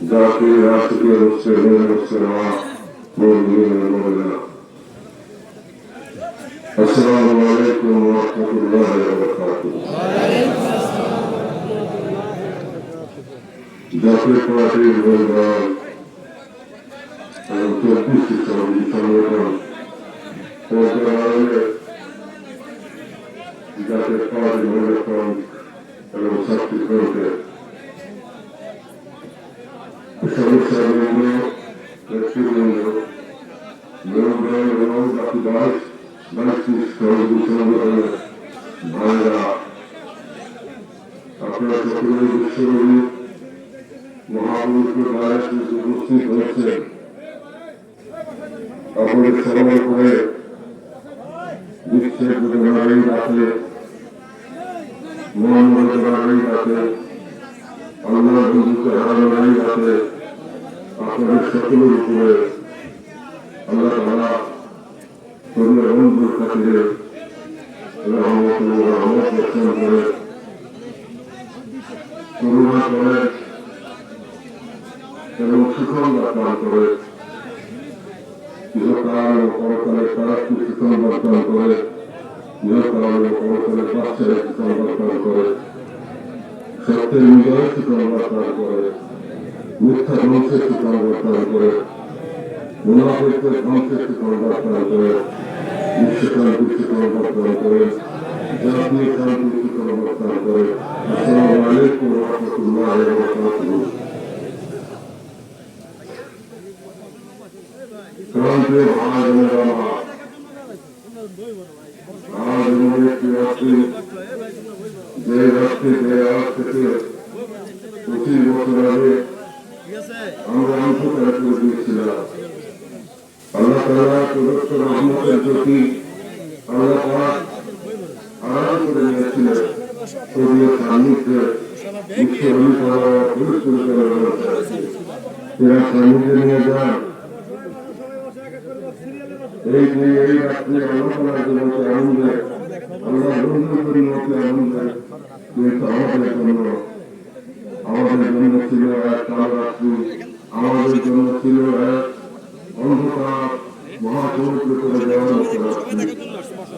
জাতি রাষ্ট্রীয় আলাইকুম ওয়া রাহমাতুল্লাহি ওয়া বারাকাতুহু জাতীয় পার্টির বলবান এবং এবং ছাত্রীগণকে সদস্যবৃন্দ নেতৃবৃন্দ মেরুদল এবং বাকি বাইশ বাইশটি সহযোগী সংগঠনের ভাইরা আপনারা সকলে বিশ্বকবি মহাপুরুষের গায়ে উপস্থিত হয়েছেন। আপনাদের সময় করে বিশ্বের নারী রাখে মোহাম্মদ নারী রাখে আল্লাহ বন্ধুকে হারানোরই রাখে আপনাদের সকলের উপরে আল্লাহ তালা তোমরা বন্ধুর খাতিরে রহমত ও রহমত বর্ষণ করে। করুণা করে এবং সুসংবাদ দান করে। ইহকাল ও পরকালে করে। সত্যের সুসংবাদ দান করে, মিথ্যা ধ্বংসের দান করে, মুনাফিকদের ধ্বংসের দান করে সুসংবাদ দান করে, জাতীয় শান্তির সুসংবাদ করে। আসসালামু আলাইকুম যে রাত্রি যে আজ থেকে পঁচিশ বছর আগে আমরা অন্ধকার করে দিয়েছিলাম আল্লাহ তালা প্রদত্ত রহমতের জ্যোতি আল্লাহ আড়াল করে নিয়েছিলেন শরীরের সান্নিধ্যে বিশ্ব অনুসরণ পরিষ্কার করে এরা সান্নিধ্যে নিয়ে যান এই এই রাত্রে আলোচনার জন্য আনন্দে আল্লাহ বন্ধু পরিণতি আনন্দে কিন্তু আমাদের জন্য আমাদের জন্য ছিল এক কাল রাত্রি আমাদের জন্য ছিল এক অন্ধকার মহাসমুদ্র করে দেওয়ার মতো রাত্রি অমানুষার গভীর অন্ধকার মহাসমুদ্র করে দেওয়ার মতো রাত্রি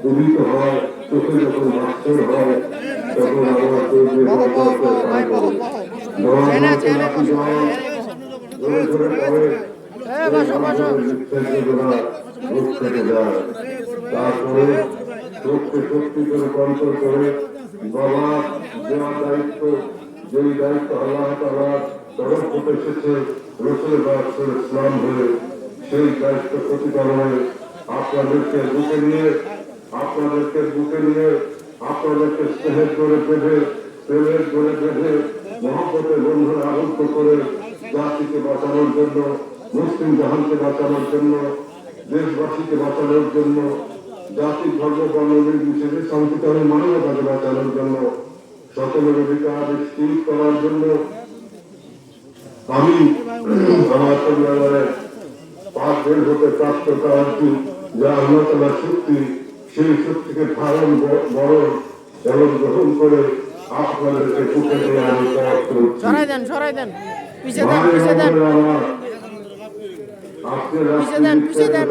উদিত হয় চোখে যখন বাস্তর হয় তখন আমার চোখে ধরে ধরে পড়ে তারপরে সত্যি সত্যি করে কন্ট্রোল করে বাবা দেওয়া দায়িত্ব যেই দায়িত্ব আল্লাহ তালার তরফ হতে এসেছে রসুল বাসুল ইসলাম হয়ে সেই দায়িত্ব প্রতিপালনে আপনাদেরকে বুকে নিয়ে আপনাদেরকে বুকে নিয়ে, আপনাদেরকে স্নেহের করে বেঁধে, প্রেমের করে বেঁধে মহব্বতের বন্ধনে আবদ্ধ করে জাতিকে বাঁচানোর জন্য, মুসলিম জাহানকে বাঁচানোর জন্য, দেশবাসীকে বাঁচানোর জন্য জাতি ধর্ম, বর্ণ নির্বিশেষে সংবিধানের মানবতাকে বাঁচানোর জন্য, সকলের অধিকার নিশ্চিত করার জন্য আমি আমার পরিবারের পাঁচ বের হতে প্রাপ্ত কারণটি যা আল্লাহ তালার শক্তি সেই শক্তিকে ধারণ ব- বরণ এবং গ্রহণ করে আপনাদেরকে বুকে দিয়ে আমি সরাই দেন সরাই দেন। পিছিয়ে দেন পিছিয়ে দেন। পিছিয়ে দেন, পিছিয়ে দেন।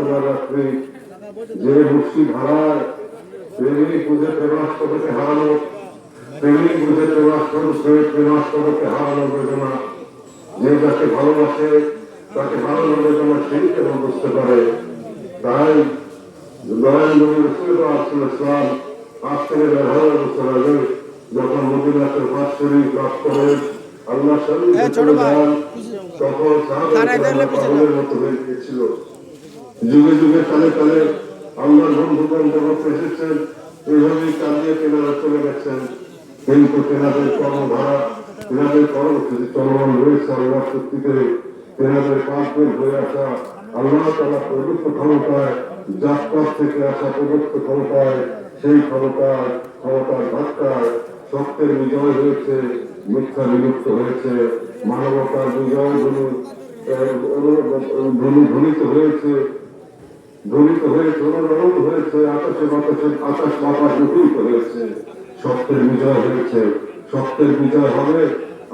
যে মুক্তি ধারায় হারানো প্রেমাষ্টকে হারানো বেদনা যে ভালোবাসে তাকে হারানো বেদনা সেই কেন বুঝতে পারে। তাই থেকে বছর আগে যখন মদিনাতে পাঁচ আল্লাহ শরীর। তখন মতো হয়ে গিয়েছিল। যুগে যুগে কালে কালে আল্লাহর বন্ধুগণ জগৎ এসেছেন এইভাবেই কাঁদিয়ে কেনারা চলে গেছেন। কিন্তু তেনাদের কর্মধারা তেনাদের কর্মসূচি চলমান রয়েছে আল্লাহ সত্যিতে তেনাদের পাঁচজন হয়ে আসা আল্লাহ তালা প্রযুক্ত ক্ষমতায় যাত্রার থেকে আসা প্রযুক্ত ক্ষমতায়, সেই ক্ষমতার ক্ষমতার ধাক্কায় সত্যের বিজয় হয়েছে, মিথ্যা বিলুপ্ত হয়েছে, মানবতার বিজয় ধনু ধ্বনিত হয়েছে ধ্বনিত হয়েছে অনুরোধ হয়েছে, আকাশে বাতাসে, আকাশ বাতাস মুখরিত হয়েছে। সত্যের বিজয় হয়েছে। সত্যের বিজয় হবে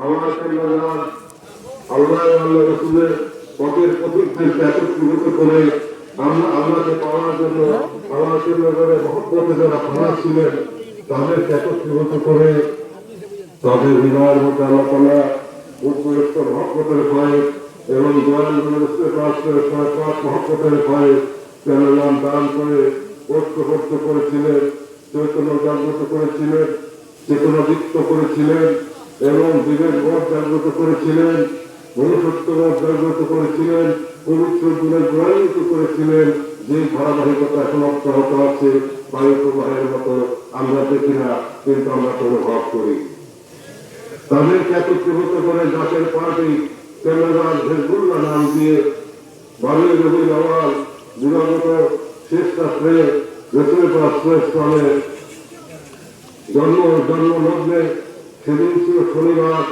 আমার আল্লাহ আল্লাহ রসুলের পথের পথিকদেরকে একত্রিত করে আল্লাহকে পাওয়ার জন্য আমার কন্যারা মহব্বতে যারা খানা ছিলেন। তাদেরকে একত্রিত করে তাদের হৃদয়ের মধ্যে তালা উপযুক্ত মহব্বতের ভয়ে এবং দয়াল মহব্বতের ভয়ে তেনার দান করে ঐক্যবদ্ধ করেছিলেন, চৈতন্য জাগ্রত করেছিলেন, চেতনা যুক্ত করেছিলেন এবং বিবেক বোধ জাগ্রত করেছিলেন মনুষ্যত্ববোধ জাগ্রত করেছিলেন। পবিত্র গুণে গুণান্বিত করেছিলেন, যে ধারাবাহিকতা এখন অব্যাহত আছে বায়ু প্রবাহের মতো আমরা দেখি না, কিন্তু আমরা অনুভব করি। তাদেরকে একত্রিত করে জাতের পার্টি হেজবুল্লাহ নাম দিয়ে বারোই রবির আওয়াল দিবাগত শেষ রাত্রে স্থানে জন্ম জন্ম লগ্নে সেদিন ছিল শনিবার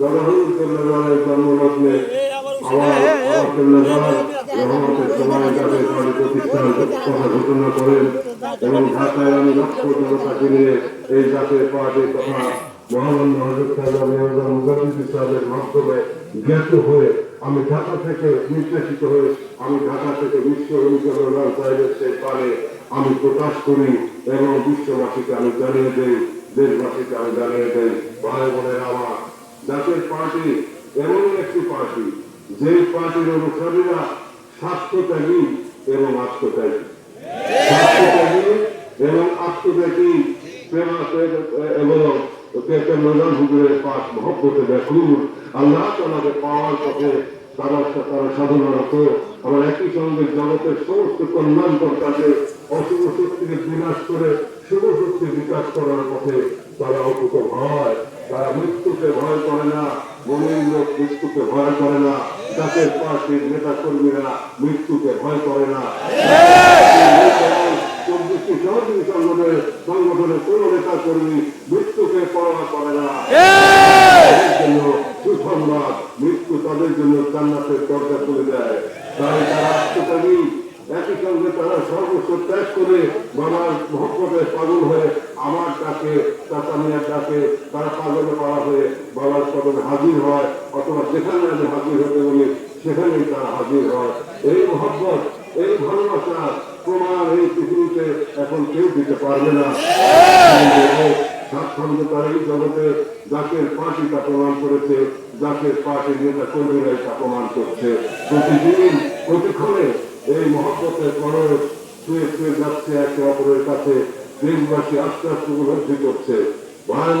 জনহুল কেন্দ্রগারের জন্ম রহমতের সময় আমি লক্ষ হয়ে থেকে হয়ে আমি ঢাকা থেকে বিশ্ব পারে আমি প্রকাশ করি এবং বিশ্ববাসীকে আমি জানিয়ে দেই দেশবাসীকে আমি জানিয়ে দেই ভাই বোনের আমার জাতীয় পার্টি এমন একটি পার্টি যে পার্টির অনুসারীরা স্বাস্থ্যত্যাগী এবং আত্মত্যাগী। স্বাস্থ্যত্যাগী এবং আত্মত্যাগী এবং তারা তারা সাধনারত একই সঙ্গে জগতের সমস্ত কল্যাণকর অশুভ শক্তিকে বিনাশ করে শুভ শক্তি বিকাশ করার পথে তারা অকুত হয়। তারা মৃত্যুকে ভয় করে না। লোক মৃত্যুকে ভয় করে না, জাতের পার্টির নেতা কর্মীরা মৃত্যুকে ভয় করে না। সংগঠনের কোন নেতা কর্মী মৃত্যুকে পরোয়া করে না। দেয়। তারা করে পাগল হয়ে আমার হয়ে হাজির হয়, অথবা যেখানে আমি হাজির হতে বলি, সেখানেই তারা হাজির হয়। এই মহব্বত, এই ভালোবাসা প্রমাণ এই পৃথিবীতে এখন কেউ দিতে পারবে না। স্বাচ্ছন্দ্য এই জগতে পার্টি তা প্রমাণ করেছে জাকের পার্টির নেতা কর্মীরাই তা প্রমাণ করছে। প্রতিদিন, প্রতিক্ষণে এই মহব্বতের পরশ শুয়ে শুয়ে যাচ্ছে একে অপরের কাছে। দেশবাসী আস্তে আস্তে উপলব্ধি করছে।